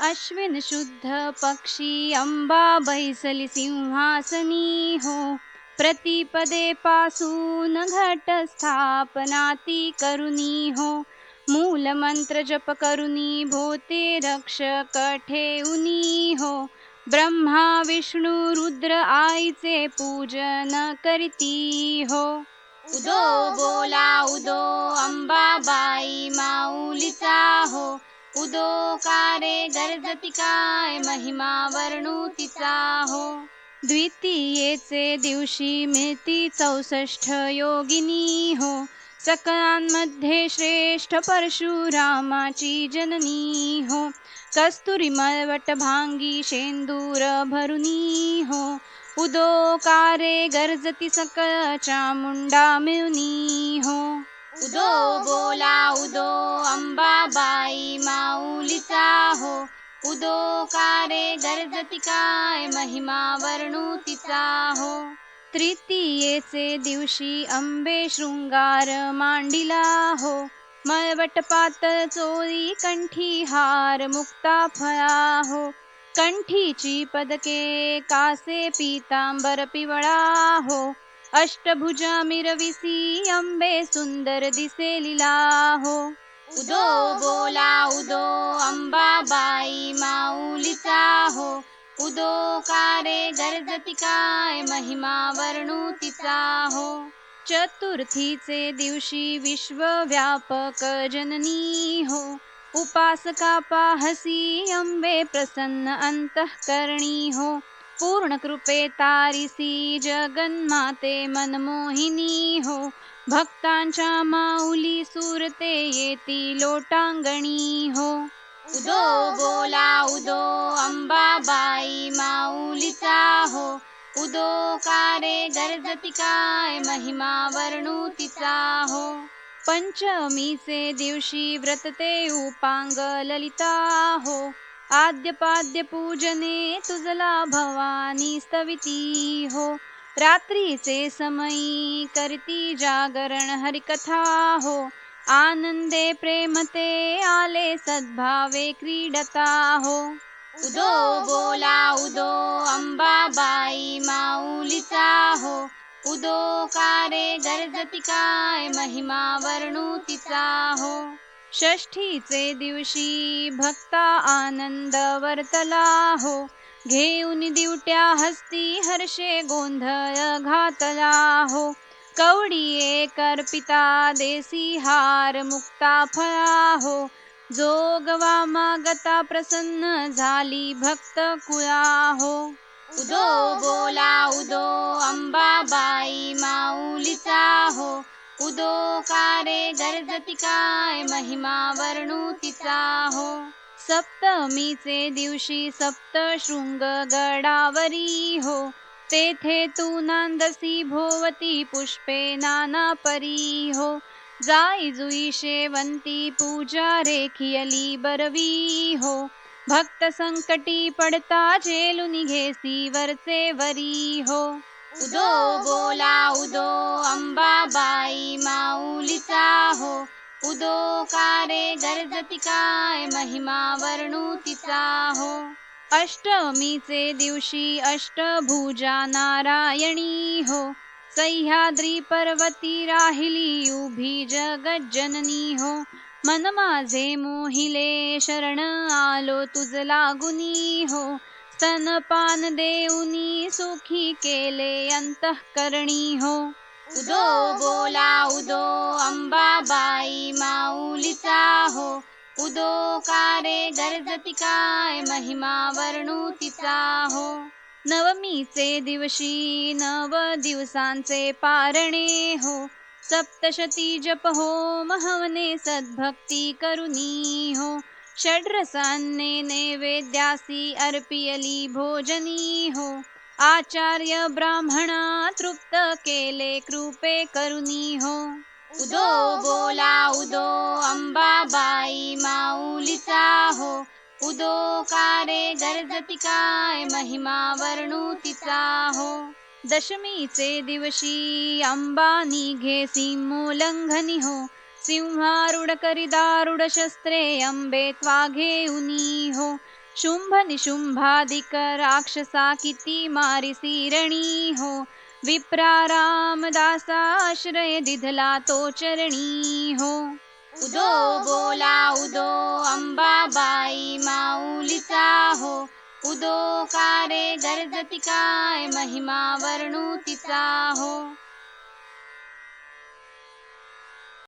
अश्विन शुद्ध पक्षी अंबा बैसली सिंहासनी हो. प्रतिपदे पासून घट स्थापनाती करुणी हो. मूल मंत्र जप करुणी भोते रक्ष ठेऊनी हो. ब्रह्मा विष्णू रुद्र आईचे पूजन करती हो. उदो बोला उदो अंबाबाई माऊलीचा हो. उदो कारे गरजती काय महिमा वर्णू तिचा हो द्वितीयेचे दिवशी मिळती चौसष्ट योगिनी हो सकळांमध्ये श्रेष्ठ परशुरामाची जननी हो कस्तुरी मळवट भांगी शेंदूर भरुनी हो उदो कारे गरजती सकळच्या मुंडा मिळुनी हो उदो बोला उदो अंबाबा माऊलीचा हो उदो कारे गरजती काय महिमा वर्णू तिचा हो तृतीयेचे दिवशी अंबे शृंगार मांडिला हो मळवट पातळ चोरी कंठी हार मुक्ता फळा हो कंठीची पदके कासे पीतांबर पिवळा हो अष्टभुजा मिरविसी अंबे सुंदर दिसे लिला हो उदो बोला उदो कारे गरजती काय महिमा वर्णू तिचा हो चतुर्थीचे दिवशी विश्वव्यापक जननी हो. उपासका पाहसी अंबे प्रसन्न अंतःकरणी हो. पूर्ण कृपे तारिसी जगन्माते मनमोहिनी हो. भक्तांच्या माऊली सुरते येती लोटांगणी हो. उदो माऊलीचा हो उदो कारे गरजती काय? महिमा वर्णू तिचा हो पंचमीचे दिवशी व्रतते उपांग ललिता हो आद्यपाद्य पूजने तुझला भवानी स्तविती हो रात्रीचे समयी करती जागरण हरिकथा हो आनंदे प्रेमते आले सद्भावे क्रीडता हो उदो बोला उदो अंबाबाई माऊलीचा हो. उदो कारे गरजती काय महिमा वर्णू तिचा हो. षष्ठीचे दिवशी भक्ता आनंद वर्तला हो. घेऊन दिवट्या हस्ती हर्षे गोंधळ घातला हो. कवडी कर्पिता देसी हार मुक्ता फळा हो. जोगवा मागता प्रसन्न झाली भक्त कुळा हो. उदो बोला उदो अंबाबाई माऊलीचा हो. उदो कारे गरजती काय महिमा वर्णू तिचा हो. सप्तमीचे दिवशी सप्त शृंग गडावरी हो. तेथे तू नांदसी भोवती पुष्पे नाना परी हो. जाई जुई शेवंती पूजा रेखियली बरवी हो। भक्त संकटी पडता झेलून निघेसी वरचे वरी हो। उदो बोला उदो अंबाबाई माऊलीचा हो। उदो कारे गर्जती काय महिमा वर्णू तिचा हो। अष्टमीचे दिवशी अष्टभुजा नारायणी हो। सह्याद्री पर्वती राहिली उभी जगज्जननी हो. मन माझे मोहिले शरण आलो तुझ लागुनी हो. स्तनपान देऊनी सुखी केले अंतःकरणी हो. उदो बोला उदो अंबाबाई माऊलीचा हो. उदो कारे गरजती काय महिमा वर्णू तिचा हो. नवमीचे दिवशी नव दिवसांचे पारणे हो. सप्तशती जप हो महवने सद्भक्ती करुनी हो. षड्रसान्ने नैवेद्यासी अर्पियली भोजनी हो. आचार्य ब्राह्मणा तृप्त केले कृपे करुनी हो. उदो बोला उदो अंबाबाई माऊलीचा हो. उदो कारे गरजती काय महिमा वर्णू तिचा हो दशमीचे दिवशी अंबा निघे सिंहोल्लंघनी हो। सिंहारूढ करी दारुड शस्त्रे अंबे त्वाघे घेऊनी हो। शुंभ निशुंभाधिक राक्षसा किती मारिसी रणी हो। विप्रा रामदासा आश्रय दिधला तो चरणी हो। उदो बोला उदो अंबाबाई माऊलीचा हो. उदो कारे गर्जती काय महिमा वर्णू तिचा हो.